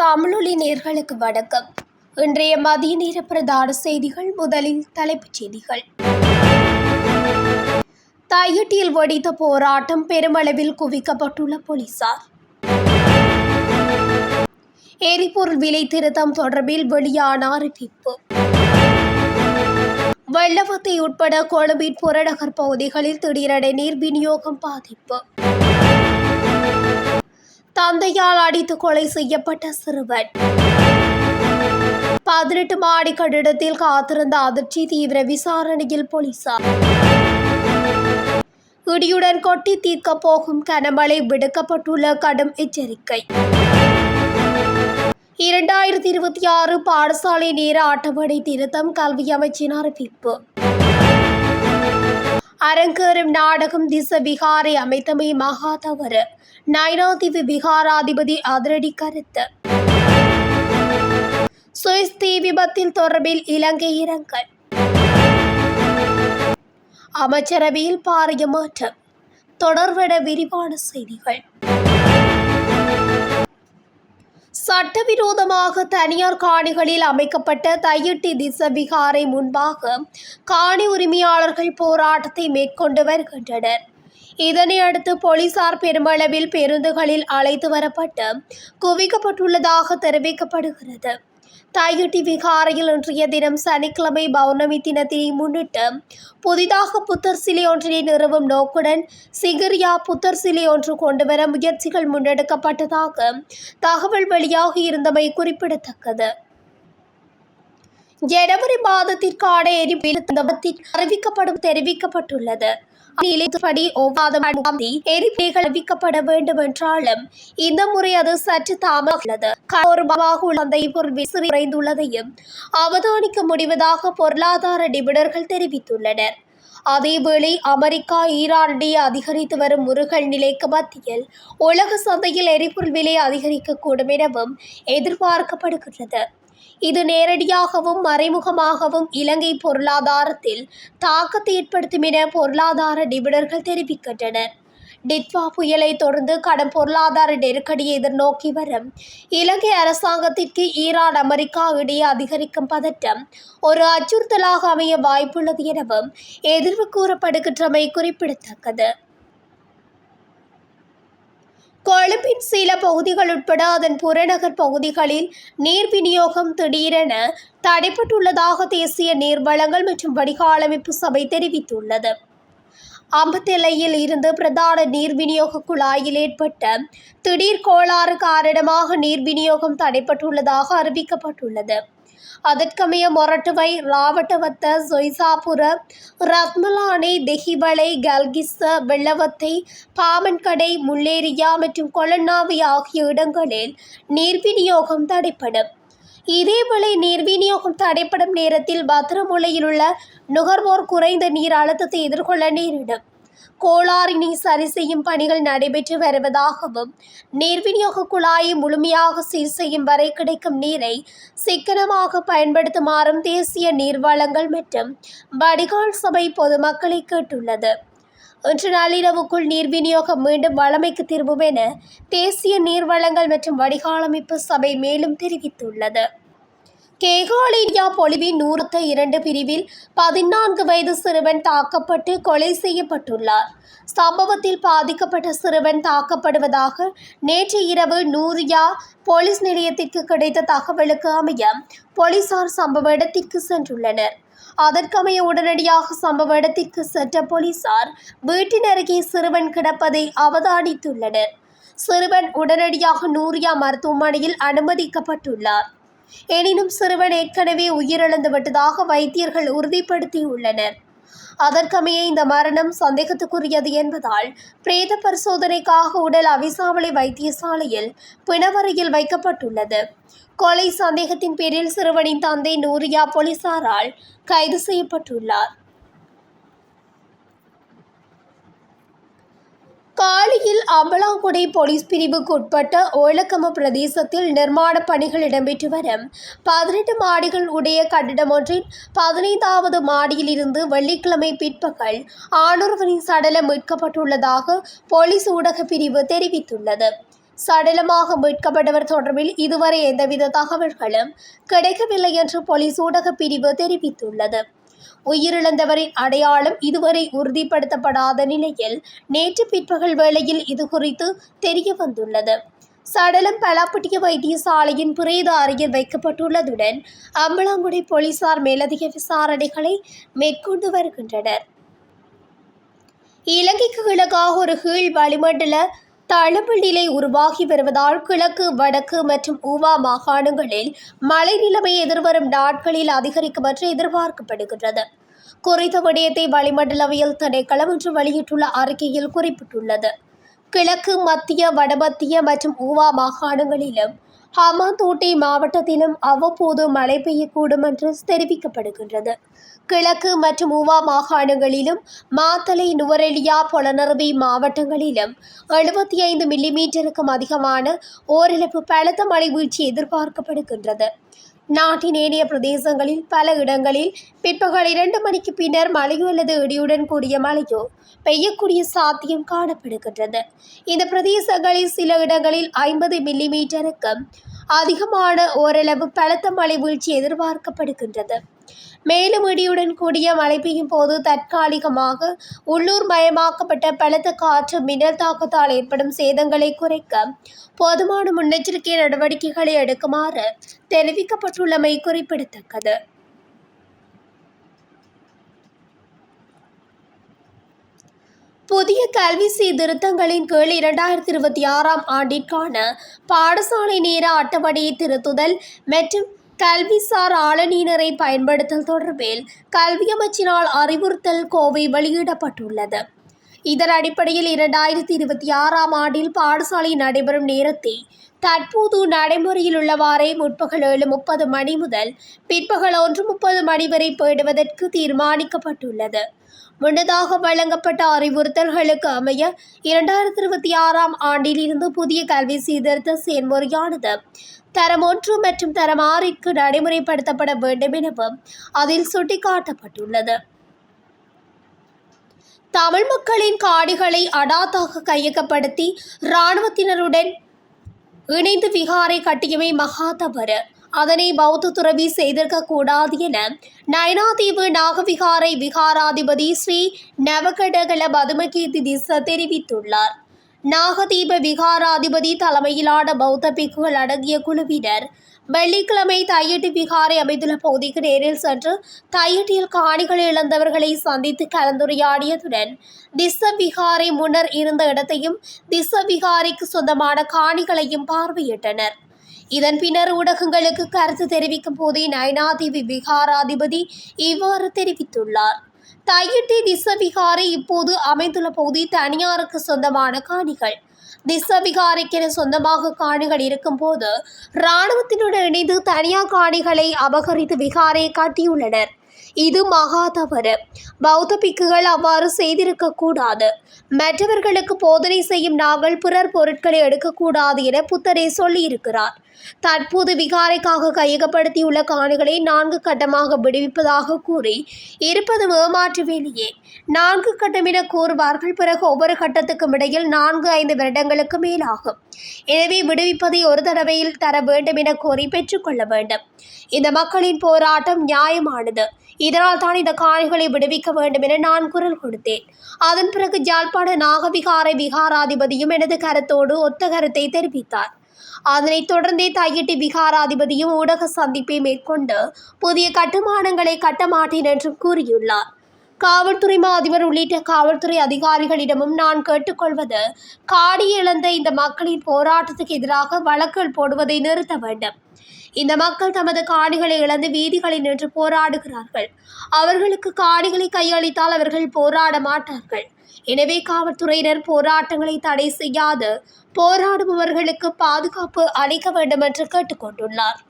தமிழொலி நேர்களுக்கு வணக்கம். இன்றைய மதிய நேர பிரதான செய்திகள் முதலில் தலைப்புச் செய்திகள். தையிட்டியில் வெடித்த போராட்டம் பெருமளவில் குவிக்கப்பட்டுள்ள போலீசார். எரிபொருள் விலை திருத்தம் தொடர்பில் வெளியான அறிவிப்பு. வெள்ளவத்தை உட்பட கொழும்பின் புறநகர் பகுதிகளில் திடீரென நீர் விநியோகம் பாதிப்பு. தந்தையால் அடித்து கொலை செய்யப்பட்ட சிறுவன். பதினெட்டு மாடி கட்டிடத்தில் காத்திருந்த அதிர்ச்சி தீவிர விசாரணையில் போலீசார். இடியுடன் கொட்டி தீர்க்க போகும் கனமழை விடுக்கப்பட்டுள்ள கடும் எச்சரிக்கை. இரண்டாயிரத்தி இருபத்தி ஆறு பாடசாலை நேர அட்டவணை திருத்தம் கல்வி அமைச்சின் அறிவிப்பு. அரங்கேறும் நாடகம் திச விகாரை அமைத்தமை மகா தவறு. நைனாதீவு விகாராதிபதி அதிரடி கருத்து. சுவிஸ் தீ விபத்தில் தொடர்பில் இலங்கை இரங்கல். அமைச்சரவையில் பாரிய மாற்றம். தொடர்பட விரிவான செய்திகள். சட்டவிரோதமாக தனியார் காணிகளில் அமைக்கப்பட்ட தையிட்டி திசவிகாரை முன்பாக காணி உரிமையாளர்கள் போராட்டத்தை மேற்கொண்டு வருகின்றனர். இதனையடுத்து போலீசார் பெருமளவில் பேருந்துகளில் அழைத்து வரப்பட்டு குவிக்கப்பட்டுள்ளதாக தெரிவிக்கப்படுகிறது. தையிட்டி விகாரையில் இன்றைய தினம் சனிக்கிழமை பௌர்ணமி தினத்தினை முன்னிட்டு புதிதாக புத்தர் சிலை ஒன்றினை நிறுவும் நோக்குடன் சிகிரியா புத்தர் சிலை ஒன்று கொண்டுவர முயற்சிகள் முன்னெடுக்கப்பட்டதாக தகவல் வெளியாகி இருந்தமை குறிப்பிடத்தக்கது. ஜனவரி மாதத்திற்கான எரிபொருள் அறிவிக்கப்படும் தெரிவிக்கப்பட்டுள்ளது. நிலைப்படி ஒவ்வாத எரிபொருள் அறிவிக்கப்பட வேண்டும் என்றாலும் இந்த முறை அது சற்று தாமதமாகிறது. கரோரமாக உள்ள அந்த பொருள் விசிறி குறைந்துள்ளதையும் அவதானிக்க முடிவதாக பொருளாதார நிபுணர்கள் தெரிவித்துள்ளனர். அதேவேளை அமெரிக்கா ஈரானிடையே அதிகரித்து வரும் முருகல் நிலைக்கு மத்தியில் உலக சந்தையில் எரிபொருள் விலை அதிகரிக்கக்கூடும் எனவும் எதிர்பார்க்கப்படுகிறது இது நேரடியாகவும் மறைமுகமாகவும் இலங்கை பொருளாதாரத்தில் தாக்கத்தை ஏற்படுத்தும் என பொருளாதார நிபுணர்கள் தெரிவிக்கின்றனர். டிட்வா புயலை தொடர்ந்து கடும் பொருளாதார நெருக்கடியை எதிர்நோக்கி வரும் இலங்கை அரசாங்கத்திற்கு ஈரான் அமெரிக்கா இடையே அதிகரிக்கும் பதட்டம் ஒரு அச்சுறுத்தலாக அமைய வாய்ப்புள்ளது எனவும் எதிர்வு கூறப்படுகின்றமை குறிப்பிடத்தக்கது. கொழும்பின் சில பகுதிகள் உட்பட அதன் புறநகர் பகுதிகளில் நீர் விநியோகம் திடீரென தடைப்பட்டுள்ளதாக தேசிய நீர்வளங்கள் மற்றும் வடிகாலமைப்பு சபை தெரிவித்துள்ளது. அம்பத்திலையில் இருந்து பிரதான நீர் விநியோக குழாயில் ஏற்பட்ட திடீர் கோளாறு காரணமாக நீர் விநியோகம் தடைப்பட்டுள்ளதாக அறிவிக்கப்பட்டுள்ளது. அதற்கமைய மொரட்டுவை ராவட்டவத்த சொய்சாபுர ரத்மலானை தெஹிவளை கல்கிஸ்ஸ வெள்ளவத்தை பாமன்கடை முள்ளேரியா மற்றும் கொலன்னாவி ஆகிய இடங்களில் நீர் விநியோகம் தடைப்படும். இதேவேளை நீர் விநியோகம் தடைப்படும் நேரத்தில் பத்திரமுலையில் உள்ள நுகர்வோர் குறைந்த நீர் அழுத்தத்தை எதிர்கொள்ள நேரிடும். கோளாறினை சரி செய்யும் பணிகள் நடைபெற்று வருவதாகவும் நீர்விநியோக குழாயை முழுமையாக சீர் செய்யும் வரை கிடைக்கும் நீரை சிக்கனமாக பயன்படுத்துமாறும் தேசிய நீர்வளங்கள் மற்றும் வடிகால் சபை பொதுமக்களை கேட்டுள்ளது. இன்று நள்ளிரவுக்குள் நீர் விநியோகம் மீண்டும் வளமைக்கு திரும்பும் என தேசிய நீர்வளங்கள் மற்றும் வடிகாலமைப்பு சபை மேலும் தெரிவித்துள்ளது. கேகாலியா பொலிவின் நூறுத்த இரண்டு பிரிவில் பதினான்கு வயது சிறுவன் தாக்கப்பட்டு கொலை செய்யப்பட்டுள்ளார். சம்பவத்தில் பாதிக்கப்பட்ட சிறுவன் தாக்கப்படுவதாக நேற்று இரவு நூரியா போலீஸ் நிலையத்திற்கு கிடைத்த தகவலுக்கு அமைய போலீசார் சம்பவ இடத்திற்கு சென்றுள்ளனர். அதற்கமைய உடனடியாக சம்பவ இடத்திற்கு சென்ற போலீசார் வீட்டின் அருகே சிறுவன் கிடப்பதை அவதானித்துள்ளனர். சிறுவன் உடனடியாக நூரியா மருத்துவமனையில் அனுமதிக்கப்பட்டுள்ளார். எனினும் சிறுவன் ஏற்கனவே உயிரிழந்து விட்டதாக வைத்தியர்கள் உறுதிப்படுத்தியுள்ளனர். அதற்கமைய இந்த மரணம் சந்தேகத்துக்குரியது என்பதால் பிரேத பரிசோதனைக்காக உடல் அவிசாவளி வைத்தியசாலையில் பிணவரையில் வைக்கப்பட்டுள்ளது. கொலை சந்தேகத்தின் பேரில் சிறுவனின் தந்தை நூரியா போலீசாரால் கைது செய்யப்பட்டுள்ளார். காலியில் அம்பலாங்குடி போலீஸ் பிரிவுக்குட்பட்ட ஓலக்கம பிரதேசத்தில் நிர்மாண பணிகள் இடம்பெற்று வரும் பதினெட்டு மாடிகள் உடைய கட்டிடம் ஒன்றின் பதினைந்தாவது மாடியில் இருந்து வெள்ளிக்கிழமை பிற்பகல் ஆணொருவரின் சடலம் மீட்கப்பட்டுள்ளதாக போலீஸ் ஊடக பிரிவு தெரிவித்துள்ளது. சடலமாக மீட்கப்பட்டவர் தொடர்பில் இதுவரை எந்தவித தகவல்களும் கிடைக்கவில்லை என்று போலீஸ் ஊடகப் பிரிவு தெரிவித்துள்ளது. உயிரிழந்தவரின் அடையாளம் இதுவரை உறுதிப்படுத்தப்படாத நிலையில் நேற்று பிற்பகல் வேளையில் இது குறித்து தெரிய வந்துள்ளது. சடலம் பலாப்பட்டிய வைத்தியசாலையின் பிரேத அறையில் வைக்கப்பட்டுள்ளதுடன் அம்பலாங்குடி போலீசார் மேலதிக விசாரணைகளை மேற்கொண்டு வருகின்றனர். இலங்கைக்கு கிழக்காக ஒரு கீழ் வளிமண்டல தழும்பு நிலை உருவாகி வருவதால் கிழக்கு வடக்கு மற்றும் ஊவா மாகாணங்களில் மழை நிலைமை எதிர்வரும் நாட்களில் அதிகரிக்கும் என்று எதிர்பார்க்கப்படுகின்றது. குறித்த விடயத்தை வளிமண்டலவியல் திணைக்களம் இன்று வெளியிட்டுள்ள அறிக்கையில் குறிப்பிட்டுள்ளது. கிழக்கு மத்திய வடமத்திய மற்றும் ஊவா மாகாணங்களிலும் ஹமாந்தோட்டை மாவட்டத்திலும் அவ்வப்போது மழை பெய்யக்கூடும் என்று தெரிவிக்கப்படுகின்றது. கிழக்கு மற்றும் உவா மாகாணங்களிலும் மாத்தலை நுவரெலியா பொலனறுவை மாவட்டங்களிலும் எழுபத்தி ஐந்து மில்லிமீட்டருக்கும் அதிகமான ஓரளவு பலத்த மழை வீழ்ச்சி எதிர்பார்க்கப்படுகின்றது. நாட்டின் ஏனைய பிரதேசங்களில் பல இடங்களில் பிற்பகல் இரண்டு மணிக்கு பின்னர் மழையோ அல்லது இடியுடன் கூடிய மழையோ பெய்யக்கூடிய சாத்தியம் காணப்படுகின்றது. இந்த பிரதேசங்களில் சில இடங்களில் ஐம்பது மில்லிமீட்டருக்கும் அதிகமான ஓரளவு பலத்த மழை வீழ்ச்சி எதிர்பார்க்கப்படுகின்றது. மேலும் இடியுடன் கூடிய மழை பெய்யும் போது தற்காலிகமாக உள்ளூர் மயமாக்கப்பட்ட பலத்த காற்று மின்னல் தாக்கத்தால் ஏற்படும் சேதங்களை குறைக்க போதுமான முன்னெச்சரிக்கை நடவடிக்கைகளை எடுக்குமாறு தெரிவிக்கப்பட்டுள்ளமை குறிப்பிடத்தக்கது. புதிய கல்வி சீர்திருத்தங்களின் கீழ் இரண்டாயிரத்தி இருபத்தி ஆறாம் ஆண்டிற்கான பாடசாலை நேர அட்டவணையை திருத்துதல் மற்றும் கல்விசார் ஆளநீனரை பயன்படுத்தல் தொடர்பில் கல்வி அமைச்சினால் அறிவுறுத்தல் கோவை வெளியிடப்பட்டுள்ளது. இதன் அடிப்படையில் இரண்டாயிரத்தி இருபத்தி ஆறாம் ஆண்டில் பாடசாலை நடைபெறும் நேரத்தை தற்போது நடைமுறையில் உள்ளவாறே முற்பகல் ஏழு முப்பது மணி முதல் பிற்பகல் ஒன்று முப்பது மணி வரை போயிடுவதற்கு தீர்மானிக்கப்பட்டுள்ளது. முன்னதாக வழங்கப்பட்ட அறிவுறுத்தல்களுக்கு அமைய இரண்டாயிரத்தி இருபத்தி ஆறாம் ஆண்டில் இருந்து புதிய கல்வி சீர்திருத்த செயல்முறையானது தரம் ஒன்று மற்றும் தரம் ஆறிற்கு நடைமுறைப்படுத்தப்பட வேண்டும் எனவும் அதில் சுட்டிக்காட்டப்பட்டுள்ளது. தமிழ் மக்களின் காடுகளை அடாத்தாக கையகப்படுத்தி இராணுவத்தினருடன் இணைந்து விகாரை கட்டியமை மகா தவறு. அதனை பௌத்த துறவி செய்திருக்க கூடாது என நயனாதீவு நாகவிகாரை விகாராதிபதி ஸ்ரீ நவகடகல பதுமகீர்த்தி திச தெரிவித்துள்ளார். நாகதீப விகாராதிபதி தலைமையிலான பௌத்த பிக்குகள் அடங்கிய குழுவினர் வெள்ளிக்கிழமை தையட்டி விகாரை அமைந்துள்ள பகுதிக்கு நேரில் சென்று தையட்டியில் காணிகளை இழந்தவர்களை சந்தித்து கலந்துரையாடியதுடன் திச விகாரை முன்னர் இருந்த இடத்தையும் திச விகாரைக்கு சொந்தமான காணிகளையும் பார்வையிட்டனர். இதன் பின்னர் ஊடகங்களுக்கு கருத்து தெரிவிக்கும் போதே நயனாதேவி விகாராதிபதி இவ்வாறு தெரிவித்துள்ளார். தையிட்டி திசவிகாரை இப்போது அமைந்துள்ள பகுதி தனியாருக்கு சொந்தமான காணிகள். திசவிகாரைக்கென சொந்தமாக காணிகள் இருக்கும்போது இராணுவத்தினுடன் இணைந்து தனியார் காணிகளை அபகரித்து விகாரை காட்டியுள்ளனர். இது மகா தவறு. பௌத்த பிக்குகள் அவ்வாறு செய்திருக்க கூடாது மற்றவர்களுக்கு போதனை செய்யும் நாங்கள் பிறர் பொருட்களை எடுக்கக்கூடாது என புத்தரே சொல்லியிருக்கிறார். தற்போது விகாரைக்காக கையகப்படுத்தியுள்ள காணிகளை நான்கு கட்டமாக விடுவிப்பதாக கூறி இருப்பது ஏமாற்று வேலையே. நான்கு கட்டம் என கூறுவார்கள் பிறகு ஒவ்வொரு கட்டத்துக்கும் இடையில் நான்கு ஐந்து வருடங்களுக்கு மேலாகும். எனவே விடுவிப்பதை ஒரு தடவையில் தர வேண்டும் என கோரி பெற்றுக்கொள்ள வேண்டும். இந்த மக்களின் போராட்டம் நியாயமானது. இதனால் தான் இந்த காணிகளை விடுவிக்க வேண்டும் என நான் குரல் கொடுத்தேன். அதன் பிறகு ஜாழ்ப்பாண நாகவிகார விகாராதிபதியும் எனது கருத்தோடு ஒத்த கருத்தை தெரிவித்தார். அதனைத் தொடர்ந்தே தையிட்டு விகாராதிபதியும் ஊடக சந்திப்பை மேற்கொண்டு புதிய கட்டுமானங்களை கட்ட மாட்டேன் என்றும் கூறியுள்ளார். காவல்துறை மா அதிபர் உள்ளிட்ட காவல்துறை அதிகாரிகளிடமும் நான் கேட்டுக்கொள்வது காடி இழந்த இந்த மக்களின் போராட்டத்துக்கு எதிராக வழக்குகள் போடுவதை நிறுத்த வேண்டும். இந்த மக்கள் தமது காணிகளை இழந்து வீதிகளில் நின்று போராடுகிறார்கள். அவர்களுக்கு காணிகளை கையளித்தால் அவர்கள் போராட மாட்டார்கள். எனவே காவல்துறையினர் போராட்டங்களை தடை செய்யாது. போராடுபவர்களுக்கு பாதுகாப்பு அளிக்க வேண்டும் என்று கேட்டுக்கொண்டுள்ளார்.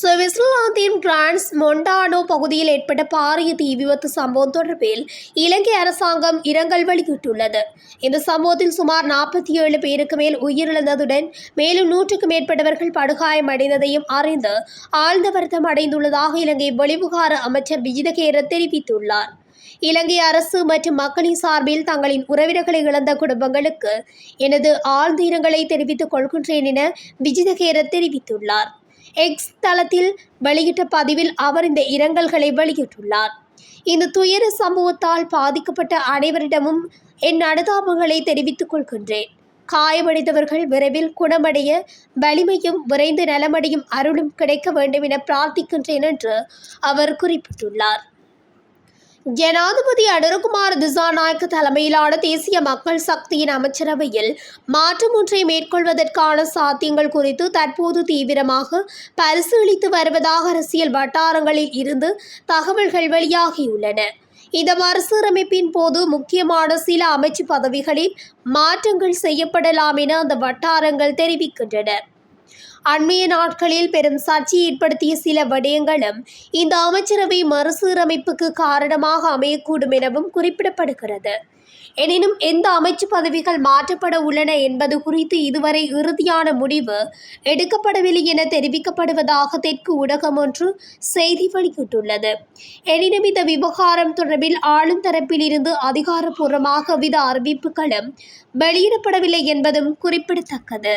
சுவிட்சர்லாந்தின் பிரான்ஸ் மொண்டானோ பகுதியில் ஏற்பட்ட பாரிய தீ விபத்து சம்பவம் தொடர்பில் இலங்கை அரசாங்கம் இரங்கல் வெளியிட்டுள்ளது. இந்த சம்பவத்தில் சுமார் நாற்பத்தி ஏழு பேருக்கு மேல் உயிரிழந்ததுடன் மேலும் நூற்றுக்கும் மேற்பட்டவர்கள் படுகாயமடைந்ததையும் அறிந்து ஆழ்ந்த வருத்தம் அடைந்துள்ளதாக இலங்கை வெளிவிகார அமைச்சர் விஜிதகேர தெரிவித்துள்ளார். இலங்கை அரசு மற்றும் மக்களின் சார்பில் தங்களின் உறவினர்களை இழந்த குடும்பங்களுக்கு எனது ஆழ்ந்த இரங்கலை தெரிவித்துக் கொள்கின்றேன் என விஜிதகேர தெரிவித்துள்ளார். எக்ஸ் தளத்தில் வெளியிட்ட பதிவில் அவர் இந்த இரங்கல்களை வெளியிட்டுள்ளார். இந்த துயர சம்பவத்தால் பாதிக்கப்பட்ட அனைவரிடமும் என் அனுதாபங்களை தெரிவித்துக் கொள்கின்றேன். காயமடைந்தவர்கள் விரைவில் குணமடைய வலிமையும் விரைந்து நலமடையும் அருளும் கிடைக்க வேண்டும் என பிரார்த்திக்கின்றேன் என்று அவர் குறிப்பிட்டுள்ளார். ஜனாதிபதி அனுருகுமார் திசாநாயக்க தலைமையிலான தேசிய மக்கள் சக்தியின் அமைச்சரவையில் மாற்றம் ஒன்றை மேற்கொள்வதற்கான சாத்தியங்கள் குறித்து தற்போது தீவிரமாக பரிசீலித்து வருவதாக அரசியல் வட்டாரங்களில் இருந்து தகவல்கள் வெளியாகியுள்ளன. இந்த மறுசீரமைப்பின் போது முக்கியமான சில அமைச்சு பதவிகளில் மாற்றங்கள் செய்யப்படலாம் என அந்த வட்டாரங்கள் தெரிவிக்கின்றன. அண்மைய நாட்களில் பெரும் சர்ச்சை ஏற்படுத்திய சில விடயங்களும் இந்த அமைச்சரவை மறுசீரமைப்புக்கு காரணமாக அமையக்கூடும் எனவும் குறிப்பிடப்படுகிறது. எனினும் எந்த அமைச்சு பதவிகள் மாற்றப்பட உள்ளன என்பது குறித்து இதுவரை இறுதியான முடிவு எடுக்கப்படவில்லை என தெரிவிக்கப்படுவதாக தெற்கு ஊடகம் ஒன்று செய்தி வெளியிட்டுள்ளது. எனினும் இந்த விவகாரம் தொடர்பில் ஆளும் தரப்பிலிருந்து அதிகாரப்பூர்வமாக வித அறிவிப்புகளும் வெளியிடப்படவில்லை என்பதும் குறிப்பிடத்தக்கது.